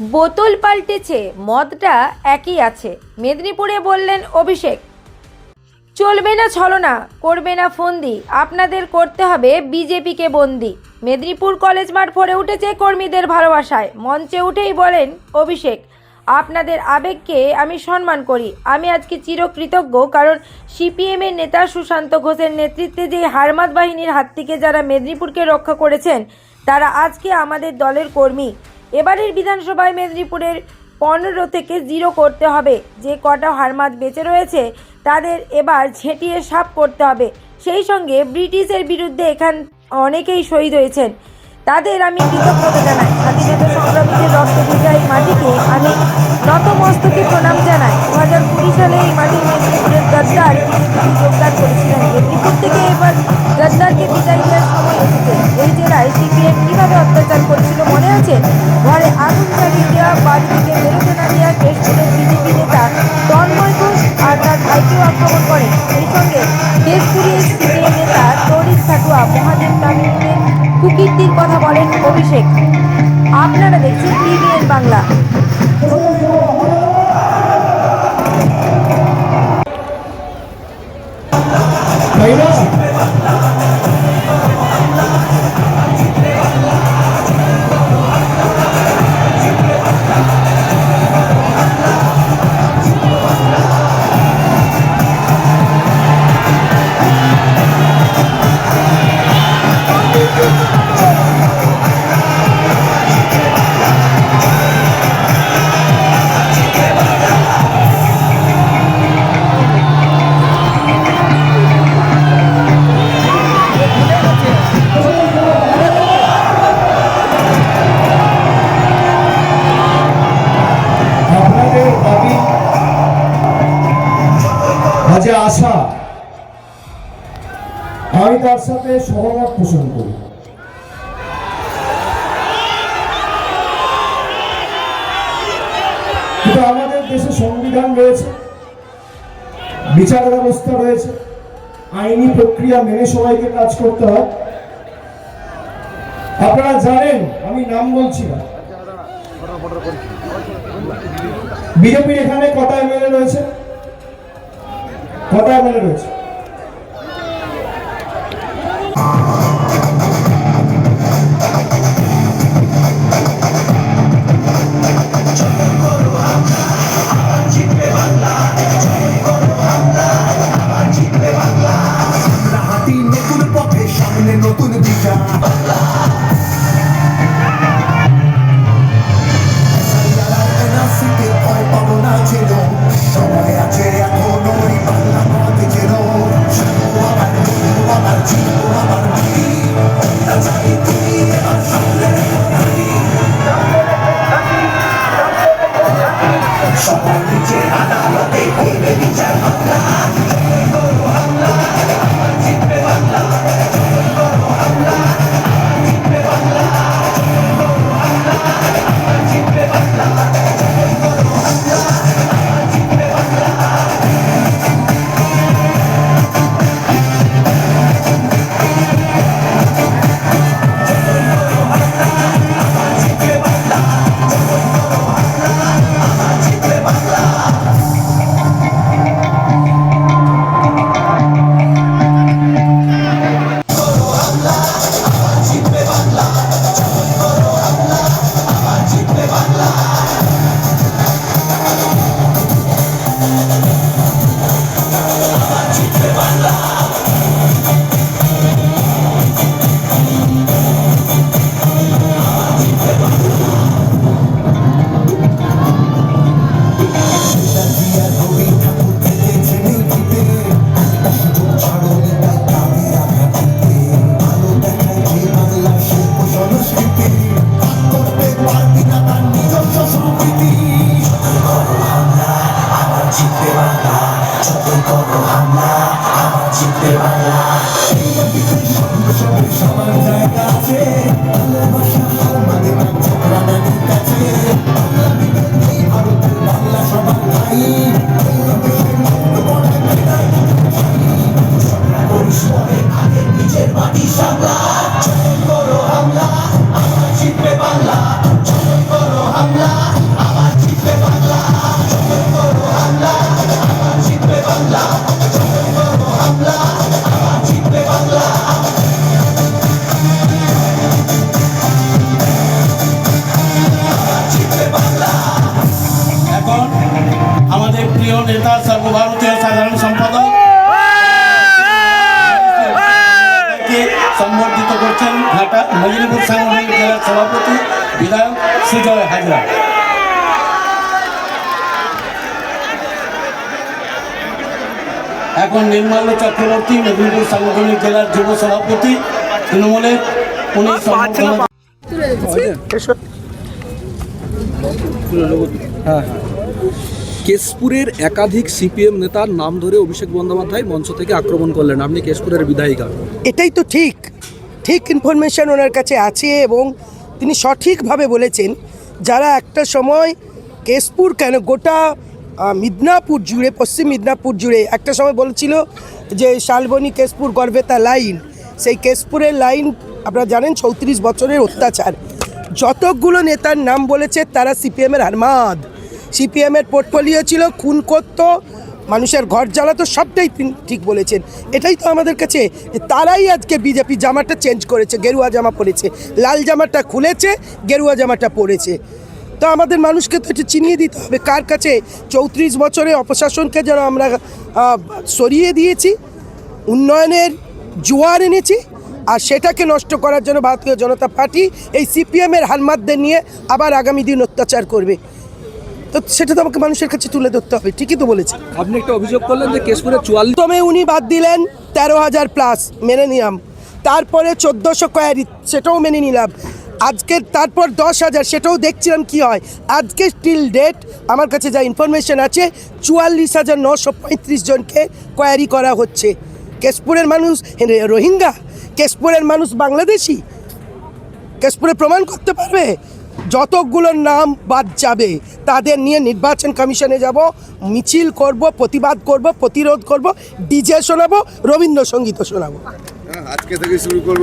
বোতল পাল্টেছে, মদটা একই আছে। মেদিনীপুরে বললেন অভিষেক। চলবে না ছলনা, করবে না ফন্দি। আপনাদের করতে হবে বিজেপিকে বন্দি। মেদিনীপুর কলেজ মাঠ ভরে উঠেছে কর্মীদের ভালোবাসায়। মঞ্চে উঠেই বলেন, অভিষেক, আপনাদের আবেগকে আমি সম্মান করি। আমি আজকে চিরকৃতজ্ঞ, কারণ সিপিএমের নেতা সুশান্ত ঘোষের নেতৃত্বে যে হারমাত বাহিনীর হাত থেকে যারা মেদিনীপুরকে রক্ষা করেছেন, তারা আজকে আমাদের দলের কর্মী। এবারের বিধানসভায় মেদিনীপুরের পনেরো থেকে জিরো করতে হবে। যে কটা হারমাত বেঁচে রয়েছে, তাদের এবার ঝেঁটিয়ে সাফ করতে হবে। সেই সঙ্গে ব্রিটিশের বিরুদ্ধে এখান অনেকেই শহীদ হয়েছেন। তাদের আমি কৃতজ্ঞতা জানাই। স্বাধীনতা সংগ্রামীদের রক্ত এই মাটিকে আমি নতমস্তকে প্রণাম জানাই। দু হাজার কুড়ি সালে এই মাটির মেদিনীপুরের গদ্দার যোগদান করেছিলেন। মেদিনীপুর থেকে এবার গদ্দারকে বিদায় দেওয়ার এসেছে এই জেলায় সিপিএম কীভাবে অত্যাচার করেছিল মনে আছে? ঘরে আগুন জ্বালিয়ে দেওয়া বাড়ি থেকে বেরোতে না দেওয়া কেশপুরের বিজেপি নেতা তন্ময় ঘোষ আর তার ভাইকেও আক্রমণ করে। সেই সঙ্গে কেশপুরের সিপিএম নেতা তরিক ঠাকুয়া মহাদেব তামিলের কুকীর্তির কথা বলেন অভিষেক। আপনারা দেখছেন টিভিএন বাংলা। তাই আজ আশা। আমি তার সাথে সহমত পোষণ করি। কিন্তু আমাদের দেশে সংবিধান রয়েছে বিচার ব্যবস্থা রয়েছে, আইনি প্রক্রিয়া মেনে সবাইকে কাজ করতে হয়। আপনারা জানেন, আমি নাম বলছি না। বিজেপির এখানে কটা এমএলএ রয়েছে? কটা এমএলএ রয়েছে সবার জায়গা আছে ভালোবাসা বিধায়ক সুজয় হাজরা। এখন নির্মাল্য চক্রবর্তী মেদিনীপুর সাংগঠনিক জেলার যুব সভাপতি তৃণমূলের উনি কেশপুরের একাধিক সিপিএম নেতার নাম ধরে অভিষেক বন্দ্যোপাধ্যায় মঞ্চ থেকে আক্রমণ করলেন। আপনি কেশপুরের বিধায়িকা। এটাই তো ঠিক। ঠিক ইনফরমেশন ওনার কাছে আছে এবং তিনি সঠিকভাবে বলেছেন, যারা একটা সময় কেশপুর কেন গোটা মিদনাপুর জুড়ে, পশ্চিম মিদনাপুর জুড়ে একটা সময় বলেছিল যে শালবনী কেশপুর গর্বেতা লাইন। সেই কেশপুরের লাইন আপনারা জানেন চৌত্রিশ বছরের অত্যাচার। যতগুলো নেতার নাম বলেছে তারা সিপিএমের হারমাদ। সিপিএমের পোর্টফোলিও ছিল খুন করতো মানুষের ঘর জ্বালা তো সবটাই ঠিক বলেছেন। এটাই তো আমাদের কাছে তারাই আজকে বিজেপি জামাটা চেঞ্জ করেছে, গেরুয়া জামা পরেছে। লাল জামাটা খুলেছে, গেরুয়া জামাটা পরেছে। তো আমাদের মানুষকে তো একটু চিনিয়ে দিতে হবে। কার কাছে চৌত্রিশ বছরে অপশাসনকে যেন আমরা সরিয়ে দিয়েছি, উন্নয়নের জোয়ার এনেছি, আর সেটাকে নষ্ট করার জন্য ভারতীয় জনতা পার্টি এই সিপিএমের হালমাতদের নিয়ে আবার আগামী দিন অত্যাচার করবে। তো সেটা তো আমাকে মানুষের কাছে তুলে ধরতে হবে ঠিকই তো বলেছি আপনি একটা অভিযোগ করলেন যে কেশপুরে চুয়াল্লিশ প্রথমে উনি বাদ দিলেন তেরো হাজার প্লাস মেনে নিলাম। তারপরে চোদ্দোশো কয়ারি সেটাও মেনে নিলাম। আজকে তারপর দশ হাজার সেটাও দেখছিলাম কি হয়। আজকে স্টিল ডেট আমার কাছে যা ইনফরমেশন আছে চুয়াল্লিশ হাজার নশো পঁয়ত্রিশ জনকে কোয়ারি করা হচ্ছে। কেশপুরের মানুষ রোহিঙ্গা? কেশপুরের মানুষ বাংলাদেশি? কেশপুরে প্রমাণ করতে পারবে? যতগুলোর নাম বাদ যাবে, তাদের নিয়ে নির্বাচন কমিশনে যাব, মিছিল করব, প্রতিবাদ করব, প্রতিরোধ করব, ডিজে শোনাবো, রবীন্দ্রসঙ্গীতও শোনাবো। আজকে থেকে শুরু করব।